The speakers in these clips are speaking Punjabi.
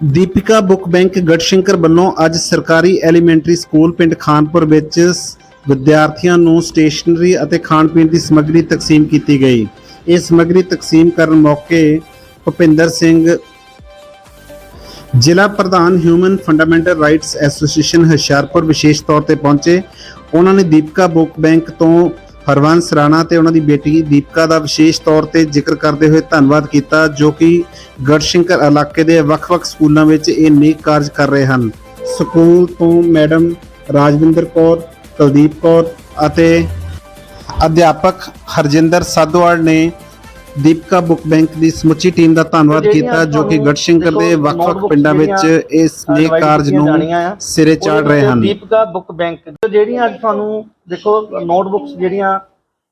ਦੀਪਿਕਾ ਬੁੱਕ ਬੈਂਕ ਗੜਸ਼ੰਕਰ ਵੱਲੋਂ ਅੱਜ ਸਰਕਾਰੀ ਐਲੀਮੈਂਟਰੀ ਸਕੂਲ ਪਿੰਡ ਖਾਨਪੁਰ ਵਿੱਚ ਵਿਦਿਆਰਥੀਆਂ ਨੂੰ ਸਟੇਸ਼ਨਰੀ ਅਤੇ ਖਾਣ ਪੀਣ ਦੀ ਸਮੱਗਰੀ ਤਕਸੀਮ ਕੀਤੀ ਗਈ। ਇਹ ਸਮੱਗਰੀ ਤਕਸੀਮ ਕਰਨ ਮੌਕੇ ਭੁਪਿੰਦਰ ਸਿੰਘ, ਜ਼ਿਲ੍ਹਾ ਪ੍ਰਧਾਨ human fundamental rights association Hoshiarpur ਵਿਸ਼ੇਸ਼ ਤੌਰ ਤੇ ਪਹੁੰਚੇ। ਉਹਨਾਂ ਨੇ ਦੀਪਿਕਾ ਬੁੱਕ ਬੈਂਕ ਤੋਂ ਹਰਵੰਸ ਰਾਣਾ ਤੇ ਉਹਨਾਂ ਦੀ ਬੇਟੀ ਦੀਪਿਕਾ ਦਾ ਵਿਸ਼ੇਸ਼ ਤੌਰ ਤੇ ਜ਼ਿਕਰ ਕਰਦੇ ਹੋਏ ਧੰਨਵਾਦ ਕੀਤਾ, ਜੋ ਕਿ ਗੜਸ਼ੰਕਰ ਇਲਾਕੇ ਦੇ ਵੱਖ-ਵੱਖ ਸਕੂਲਾਂ ਵਿੱਚ ਇਹ ਨੇਕ ਕਾਰਜ ਕਰ ਰਹੇ ਹਨ। ਸਕੂਲ ਤੋਂ ਮੈਡਮ ਰਾਜਵਿੰਦਰ ਕੌਰ, ਕੁਲਦੀਪ ਕੌਰ ਅਤੇ ਅਧਿਆਪਕ ਹਰਜਿੰਦਰ ਸਾਧੋਵਾਲ ਨੇ ਦੀਪਕਾ ਬੁੱਕ ਬੈਂਕ ਦੀ ਸਮੁੱਚੀ ਟੀਮ ਦਾ ਧੰਨਵਾਦ ਕੀਤਾ ਜੋ ਕਿ ਗੜਸ਼ੰਕਰ ਦੇ ਵੱਖ-ਵੱਖ ਪਿੰਡਾਂ ਵਿੱਚ ਇਸ ਨੇਕ ਕਾਰਜ ਨੂੰ ਸਿਰੇ ਚਾੜ ਰਹੇ ਹਨ। ਦੀਪਕਾ ਬੁੱਕ ਬੈਂਕ ਜੋ ਜਿਹੜੀਆਂ ਅੱਜ ਤੁਹਾਨੂੰ ਦੇਖੋ ਨੋਟਬੁੱਕਸ ਜਿਹੜੀਆਂ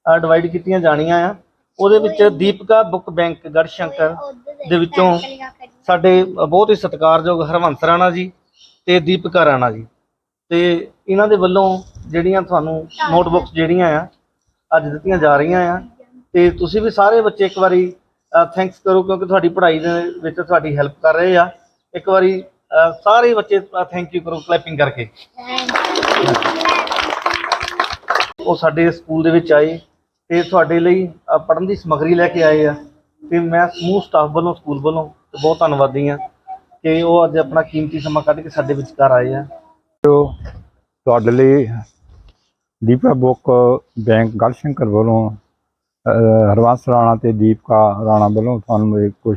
ਡਿਵਾਈਡ ਕੀਤੀਆਂ ਜਾਣੀਆਂ ਆ ਉਹਦੇ ਵਿੱਚ ਦੀਪਕਾ ਬੁੱਕ ਬੈਂਕ ਗੜਸ਼ੰਕਰ ਦੇ ਵਿੱਚੋਂ ਸਾਡੇ ਬਹੁਤ ਹੀ ਸਤਿਕਾਰਯੋਗ ਹਰਵੰਸ ਰਾਣਾ ਜੀ ਤੇ ਦੀਪਕਾ ਰਾਣਾ ਜੀ। ਤੇ ਇਹਨਾਂ ਦੇ ਵੱਲੋਂ ਜਿਹੜੀਆਂ ਤੁਹਾਨੂੰ ਨੋਟਬੁੱਕਸ ਜਿਹੜੀਆਂ ਆ ਅੱਜ ਦਿੱਤੀਆਂ ਜਾ ਰਹੀਆਂ ਆ ਤੇ ਤੁਸੀਂ ਵੀ ਸਾਰੇ ਬੱਚੇ ਇੱਕ ਵਾਰੀ ਥੈਂਕਸ ਕਰੋ ਕਿਉਂਕਿ ਤੁਹਾਡੀ ਪੜ੍ਹਾਈ ਦੇ ਵਿੱਚ ਤੁਹਾਡੀ ਹੈਲਪ ਕਰ ਰਹੇ ਆ। ਇੱਕ ਵਾਰੀ ਸਾਰੇ ਬੱਚੇ ਥੈਂਕ ਯੂ ਕਰੋ ਕਲੈਪਿੰਗ ਕਰਕੇ। ਉਹ ਸਾਡੇ ਸਕੂਲ ਦੇ ਵਿੱਚ ਆਏ ਤੇ ਤੁਹਾਡੇ ਲਈ ਅ, ਪੜ੍ਹਨ ਦੀ ਸਮੱਗਰੀ ਲੈ ਕੇ ਆਏ ਆ। ਤੇ ਮੈਂ ਸਮੂਹ ਸਟਾਫ ਵੱਲੋਂ ਸਕੂਲ ਵੱਲੋਂ ਬਹੁਤ ਧੰਨਵਾਦੀ ਆ ਕਿ ਉਹ ਅੱਜ ਆਪਣਾ ਕੀਮਤੀ ਸਮਾਂ ਕੱਢ ਕੇ ਸਾਡੇ ਵਿਚਕਾਰ ਆਏ ਆ। ਤੁਹਾਡੇ ਲਈ ਦੀਪਾ ਬੁੱਕ ਬੈਂਕ ਗੜਸ਼ੰਕਰ ਵੱਲੋਂ ਹਰਵੰਸ ਰਾਣਾ ਤੇ ਦੀਪਕਾ ਰਾਣਾ ਵੱਲੋਂ ਤੁਹਾਨੂੰ ਇਹ ਕੁਝ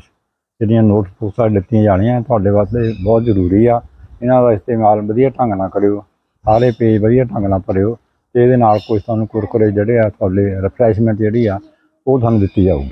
ਜਿਹੜੀਆਂ ਨੋਟਬੁੱਕਸਾਂ ਦਿੱਤੀਆਂ ਜਾਣੀਆਂ, ਤੁਹਾਡੇ ਵਾਸਤੇ ਬਹੁਤ ਜ਼ਰੂਰੀ ਆ। ਇਹਨਾਂ ਦਾ ਇਸਤੇਮਾਲ ਵਧੀਆ ਢੰਗ ਨਾਲ ਕਰਿਓ, ਸਾਰੇ ਪੇਜ ਵਧੀਆ ਢੰਗ ਨਾਲ ਭਰਿਓ ਤੇ ਇਹਦੇ ਨਾਲ ਕੁਝ ਤੁਹਾਨੂੰ ਕੁਰਕੁਰੇ ਜਿਹੜੇ ਆ, ਤੁਹਾਡੇ ਰਿਫਰੈਸ਼ਮੈਂਟ ਜਿਹੜੀ ਆ, ਉਹ ਤੁਹਾਨੂੰ ਦਿੱਤੀ ਜਾਊਗੀ।